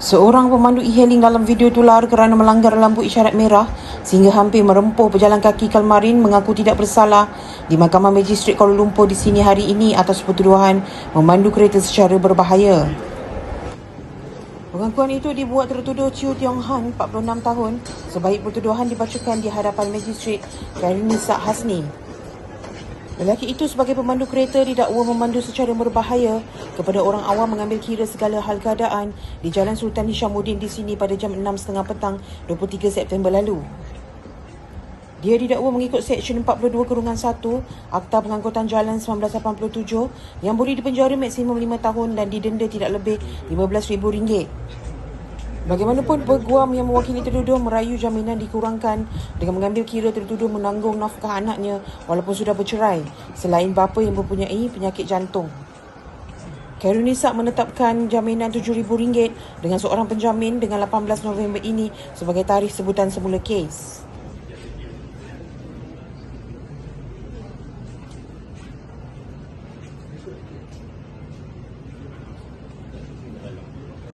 Seorang pemandu e-hailing dalam video tular kerana melanggar lampu isyarat merah sehingga hampir merempuh pejalan kaki Kalmarin mengaku tidak bersalah di Mahkamah Magistrat Kuala Lumpur di sini hari ini atas pertuduhan memandu kereta secara berbahaya. Pengakuan itu dibuat tertuduh Chiu Tiong Han, 46 tahun, sebaik pertuduhan dibacakan di hadapan Magistrat Karini Sak Hasni. Lelaki itu sebagai pemandu kereta didakwa memandu secara berbahaya kepada orang awam mengambil kira segala hal keadaan di Jalan Sultan Hishamuddin di sini pada jam 6.30 petang 23 September lalu. Dia didakwa mengikut Seksyen 42 Kurungan 1 Akta Pengangkutan Jalan 1987 yang boleh dipenjara maksimum 5 tahun dan didenda tidak lebih RM15,000. Bagaimanapun peguam yang mewakili tertuduh merayu jaminan dikurangkan dengan mengambil kira tertuduh menanggung nafkah anaknya walaupun sudah bercerai selain bapa yang mempunyai penyakit jantung. Karun Isak menetapkan jaminan RM7,000 dengan seorang penjamin dengan 18 November ini sebagai tarikh sebutan semula kes.